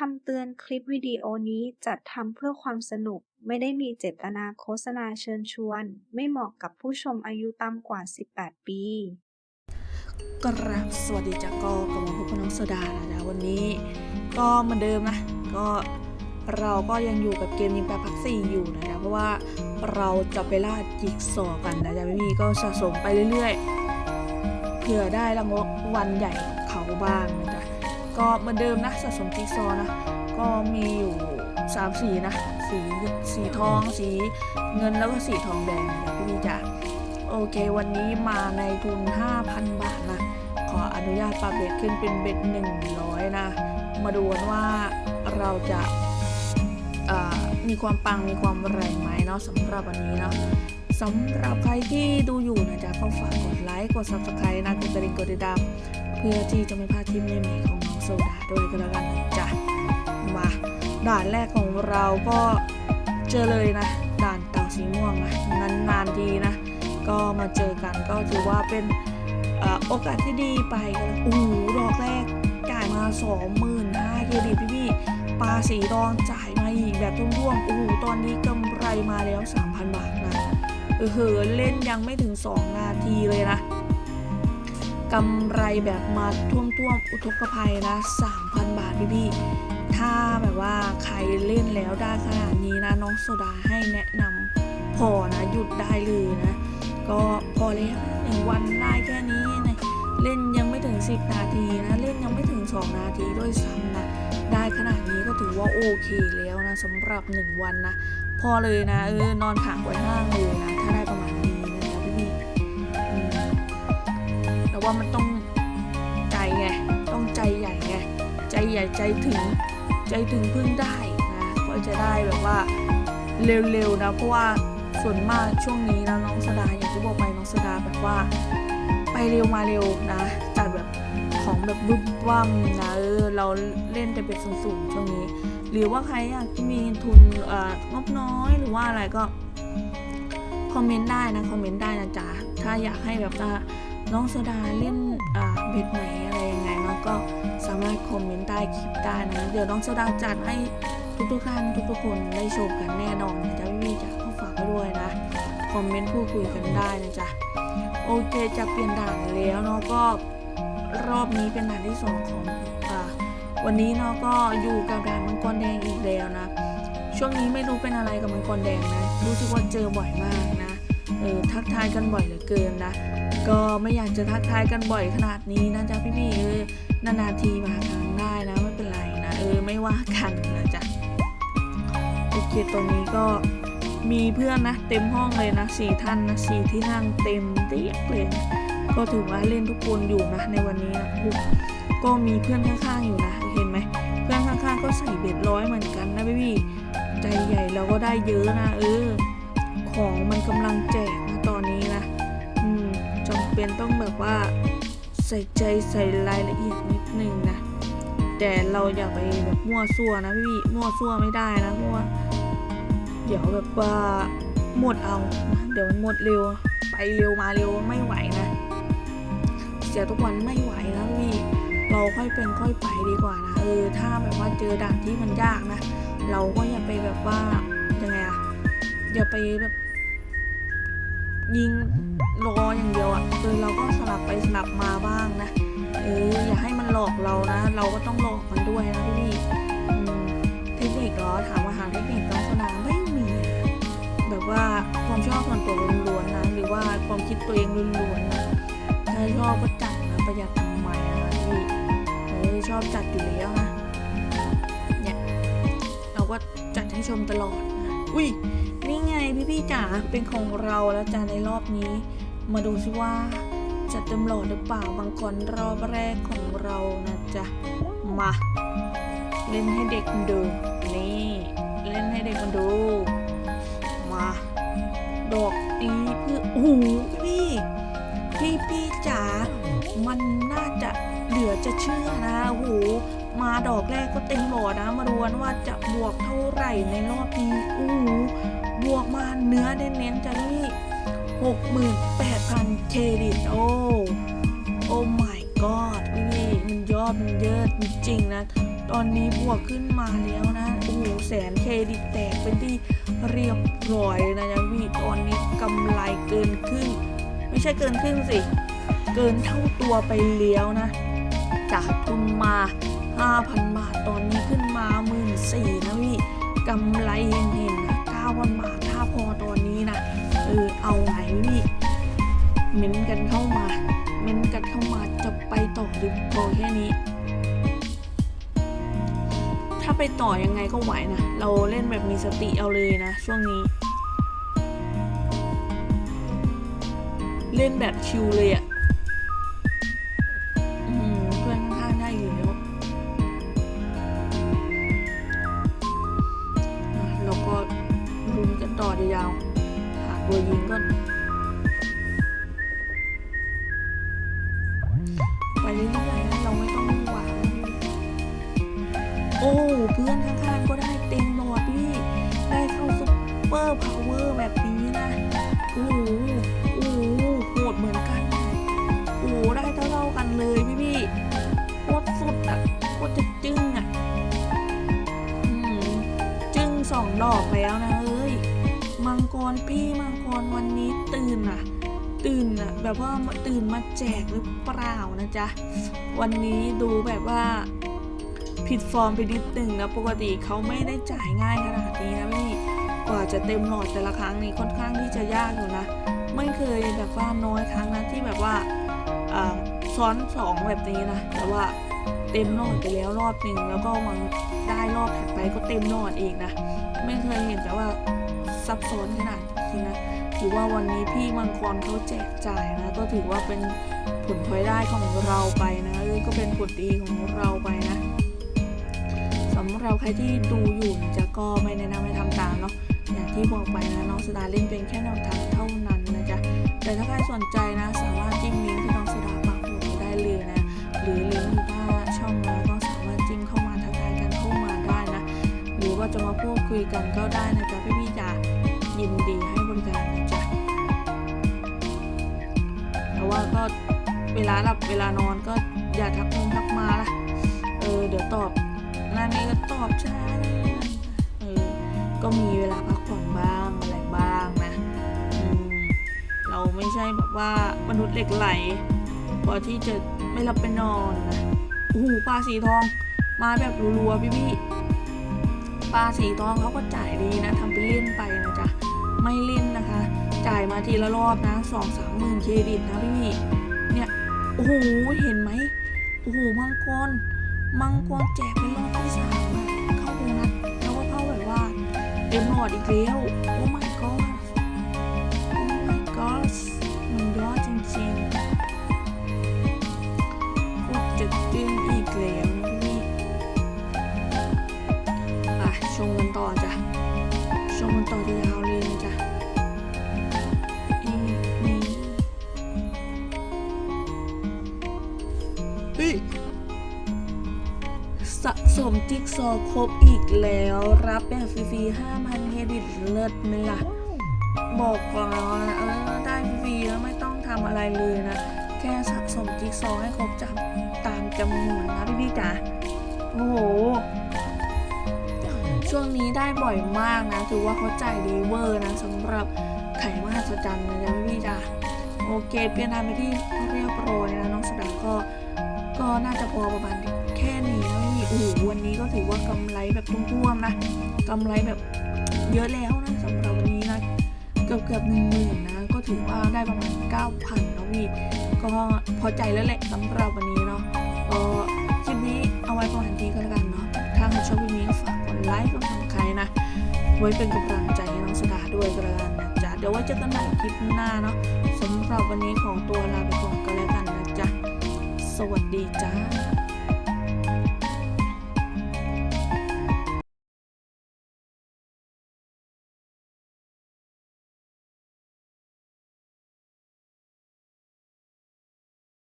คำเตือนคลิปวิดีโอนี้จัดทำเพื่อความสนุก ไม่ได้มีเจตนาโฆษณาเชิญชวน ไม่เหมาะกับผู้ชมอายุต่ำกว่า 18 ปี กราบสวัสดีจากก็กลับมาพบกับน้องโซดานะจ๊ะวันนี้ ก็เหมือนเดิมนะ ก็เราก็ยังอยู่กับเกมยิงแปรพักสี่อยู่นะจ๊ะเพราะว่าเราจะไปล่าจิกซอกันนะจะพี่ๆก็สะสมไปเรื่อยๆเผื่อได้รางวัลใหญ่กับเขาบ้างนะ ก็เหมือนเดิมนะสะสมจิกซอนะ ก็มีอยู่สามสีนะ สีสีทอง สีเงินแล้วก็สีทองแดงนะพี่จ้ะโอเค วันนี้มาในทุน 5,000 บาทนะ ขออนุญาตปรับเบ็ดขึ้นเป็นเบ็ด100 นะ มาดูกันว่าเราจะมีความปังมีความแรงไหมเนาะสำหรับวันนี้เนาะสำหรับใครที่ดูอยู่นะจ๊ะก็ฝากกดไลค์ กด subscribe นะ กดกระดิ่งกดติดตามเพื่อที่จะไม่พลาดคลิปใหม่ๆของน้อง โซดาด้วยก็แล้วกันจ๊ะมาด่านแรกของเราก็เจอเลยนะ ด่านเต่าสีม่วงนะนานๆทีนะ ก็มาเจอกันก็ถือว่าเป็นอโอกาสที่ดีไปกันโอ้โหดอกแรกจ่ายมา25,000เครดิตพี่พี่ๆปลาสีทองจ่ายมาอีกแบบท่วมๆโอ้โหตอนนี้กำไรมาแล้ว 3,000 บาทนะเออเล่นยังไม่ถึง 2 นาทีเลยนะ กำไรแบบมาท่วมๆอุทกภัยนะ3,000 บาทพี่พี่ถ้าแบบว่าใครเล่นแล้วได้ขนาดนี้นะน้องโซดาให้แนะนำพอนะหยุดได้เลยนะ ก็พอแล้วนะหนึ่งวันได้แค่นี้นะเล่นยังไม่ถึง 10 นาทีนะเล่นยังไม่ถึง 2 นาทีด้วยซ้ำนะได้ขนาดนี้ก็ถือว่าโอเคแล้วนะสำหรับ 1 วันนะพอเลยนะเออนอนขังไว้ห้างเลยนะถ้าได้ประมาณ ว่ามันต้องใจไงต้องใจใหญ่ไงใจใหญ่ใจถึงใจถึงพิ่งได้นะก็จะได้แบบว่าเร็วๆนะเพราะว่าส่วนมากช่วงนี้นะน้องสดาอย่างที่บอกไปน้องสดาแบบว่าไปเร็วมาเร็วนะจัดแบบของแบบบึ้มว่ำนะเออเราเล่นแต่เป็นสูงๆช่วงนี้ หรือว่าใครอยากที่มีทุนอ่องบน้อยหรือว่าอะไรก็คอมเมนต์ได้นะคอมเมนต์ได้นะจ๊ะถ้าอยากให้แบบว่า น้องโซดาเล่นอ่าเบ็ดไหนอะไรยังไงเนาะก็สามารถคอมเมนต์ใต้คลิปได้นะเดี๋ยวน้องโซดาจัดให้ทุกๆท่านทุกๆคนได้ชมกันแน่นอนนะจ๊ะพี่จ๋าก็ฝากไว้ด้วยนะคอมเมนต์พูดคุยกันได้นะจ๊ะโอเคจะเปลี่ยนด่านแล้วเนาะก็รอบนี้เป็นด่านที่สองของอ่าวันนี้เนาะก็อยู่กับด่านมังกรแดงอีกแล้วนะ ช่วงนี้ไม่รู้เป็นอะไรกับมังกรแดงนะรู้สึกว่าเจอบ่อยมากนะ ออทักทายกันบ่อยเหลือเกินนะ ก็ไม่อยากจะทักทายกันบ่อยขนาดนี้นะจ๊ะพี่ๆเออนานๆทีมาครั้งได้นะไม่เป็นไรนะเออไม่ว่ากันนะจ๊ะโอเคตรงนี้ก็มีเพื่อนนะเต็มห้องเลยนะสี่ท่านนะสี่ที่นั่งเต็มเรียกเลยก็ถือว่าเล่นทุกคนอยู่นะในวันนี้นะก็มีเพื่อนข้างๆอยู่นะเห็นไหมเพื่อนข้างๆก็ใส่เบ็ดร้อยเหมือนกันนะพี่พี่ๆใจใหญ่เราก็ได้เยอะนะเออ ของมันกำลังแจกนะตอนนี้นะ อืมจำเป็นต้องแบบว่าใส่ใจใส่รายละเอียดนิดนึงนะ แต่เราอย่าไปแบบมั่วซั่วนะพี่มั่วซั่วไม่ได้นะเพราะว่าเดี๋ยวแบบว่าหมดเอานะเดี๋ยวหมดเร็ว ไปเร็วมาเร็วไม่ไหวนะ เสียทุกวันไม่ไหวนะพี่เราค่อยเป็นค่อยไปดีกว่านะเออถ้าแบบว่าเจอด่านที่มันยากนะ เราก็อย่าไปแบบว่ายังไงอะอย่าไปแบบ ยิงรออย่างเดียวอะเออเราก็สลับไปสลับมาบ้างนะ เอออย่าให้มันหลอกเรานะ เราก็ต้องหลอกมันด้วยนะพี่เทคนิคเหรอถามว่าหาเทคนิคต้องสนามไม่มี แบบว่าความชอบส่วนตัวล้วนๆนะ หรือว่าความคิดตัวเองล้วนๆนะถ้าชอบก็จัดนะประหยัดทำไมนะพี่เออชอบจัดอยู่แล้วนะเนี่ยเราก็จัดให้ชมตลอดนะอุ้ย นี่ไงพี่ๆจ๋าเป็นของเราแล้วจ้าในรอบนี้ มาดูสิว่าจะเต็มหลอดหรือเปล่าบางคนรอบแรกของเรานะจ๊ะมา เล่นให้เด็กมันดูนี่เล่นให้เด็กมันดู มาดอกนี้เพื่อโอ้โหพี่พี่พี่จ๋ามันน่าจะเหลือจะเชื่อนะโอ้โหมาดอกแรกก็เต็มหลอดนะ มาดูว่าจะบวกเท่าไหร่ในรอบนี้โอ้โห บวกมาเนื้อเน้นๆจะนี่ 68,000 เครดิต โอ้ โอ้ my god พี่มันยอดมันเยอะจริงๆนะ ตอนนี้บวกขึ้นมาแล้วนะ โอ้โหแสนเครดิตแตกเป็นที่เรียบร้อยเลยนะจ๊ะพี่ตอนนี้กำไรเกินครึ่ง ไม่ใช่เกินครึ่งสิ เกินเท่าตัวไปแล้วนะ จากทุนมา 5,000 บาท ตอนนี้ขึ้นมา 1 4ื่นนะพี่กำไรเห็นๆนะ 9,000 บาท ถ้าพอตอนนี้นะเออเอาไงพี่เม้นกันเข้ามา เม้นกันเข้ามาจะไปต่อหรือพอแค่นี้ ถ้าไปต่อยังไงก็ไหวนะ เราเล่นแบบมีสติเอาเลยนะ ช่วงนี้ เล่นแบบชิลเลยอะ ยาวๆหาตัวยิงก่อนไปเรื่อยๆเราไม่ต้องหวางโอ้ เพื่อนข้างๆก็ได้เต็มหลอดพี่ ได้เข้าซุปเปอร์พาวเวอร์แบบนี้นะโอ้โหโอ้โห กรพี่มังกรวันนี้ตื่นอะตื่นอะแบบว่าตื่นมาแจกหรือเปล่านะจ๊ะ วันนี้ดูแบบว่าผิดฟอร์มไปนิดหนึ่งนะปกติเขาไม่ได้จ่ายง่ายขนาดนี้นะพี่กว่าจะเต็มหลอดแต่ละครั้งนี้ค่อนข้างที่จะยากอยู่นะ ไม่เคยแบบว่าน้อยครั้งนะที่แบบว่าซ้อนสองแบบนี้นะแต่ว่าเต็มหลอดไปแล้วรอบหนึ่งแล้วก็มังได้รอบถัดไปก็เต็มหลอดอีกนะ ไม่เคยเห็นแต่ว่า ซับซ้อนขนาดนี้นะ ถือว่าวันนี้พี่มังกรเขาแจกจ่ายนะ ก็ถือว่าเป็นผลพลอยได้ของเราไปนะเออก็เป็นผลดีของเราไปนะสำหรับใครที่ดูอยู่จะก็ไม่แนะนำให้ทำตามเนาะอย่างที่บอกไปนะน้องสดาเล่นเป็นแค่แนวทางเท่านั้นนะจ๊ะแต่ถ้าใครสนใจนะ สามารถจิ้มลิงก์ที่น้องสดาปักหมุดไว้ได้เลยนะ หรือลิงก์อยู่หน้าช่องนะก็สามารถจิ้มเข้ามาทักทายกันเข้ามาได้นะ หรือว่าจะมาพูดคุยกันก็ได้นะจ๊ะพี่พี่จ๋า ยินดีให้บริการนะจ๊ะเพราะว่าก็เวลาหลับเวลานอนก็อย่าทักมงทักมาละเออ เดี๋ยวตอบนั่นนี่ก็ตอบช้าเออ ก็มีเวลาพักผ่อนบ้างอะไรบ้างนะเราไม่ใช่แบบว่ามนุษย์เหล็กไหล พอที่จะไม่หลับไปนอนนะโอ้โหปลาสีทอง มาแบบรัวๆพี่ๆปลาสีทองเขาก็จ่ายดีนะทำไปเล่นไปนะจ๊ะ ไม่เล่นนะคะ จ่ายมาทีละรอบนะสองสามหมื่นเครดิตนะพี่พี่เนี่ยโอ้โหเห็นไหมโอ้โหมังกรมังกรแจกเป็นรอบที่สามอะเข้าโบนัสแล้วก็เข้าแบบว่าเต็มหลอดอีกแล้วโอ้ my god โอ้ my god มันยอดจริงๆพูดจะจึ้งอีกแล้วนะพี่อะชมกันต่อจ้ะชมกันต่อย สะสมจิ๊กซอครบอีกแล้ว รับแบบฟรีๆ5,000เครดิตเลิศไหมล่ะ บอกก่อนนะเออได้ฟรีแล้วไม่ต้องทำอะไรเลยนะ แค่สะสมจิ๊กซอให้ครบจับตามจำนวนนะพี่ๆจ๋าโอ้โห ช่วงนี้ได้บ่อยมากนะ ถือว่าเขาจ่ายดีเวอร์นะสำหรับไข่มหัศจรรย์นะจ๊ะพี่ๆจ๋าโอเค เปลี่ยนนามไปที่เรียบร้อยนะ น้องสดาก็ก็น่าจะพอประมาณแค่นี้นะไม่มีโอ้โหวันนี้ก็ถือว่ากำไรแบบท่วมๆนะกำไรแบบเยอะแล้วนะสำหรับวันนี้นะเกือบเกือบหนึ่งหมื่นนะก็ถือว่าได้ประมาณ9,000นะพี่ก็พอใจแล้วแหละสำหรับวันนี้เนาะก็คลิปนี้เอาไว้ประมาณนี้ก็แล้วกันเนาะถ้าใครชอบคลิปนี้ก็ฝากกดไลค์กดซับสไครต์นะไว้เป็นกำลังใจให้น้องสดาด้วยก็แล้วกันนะจ๊ะเดี๋ยวไว้เจอกันใหม่คลิปหน้าเนาะสำหรับวันนี้ของตัวลาไปก่อนก็แล้วกันนะจ๊ะสวัสดีจ้า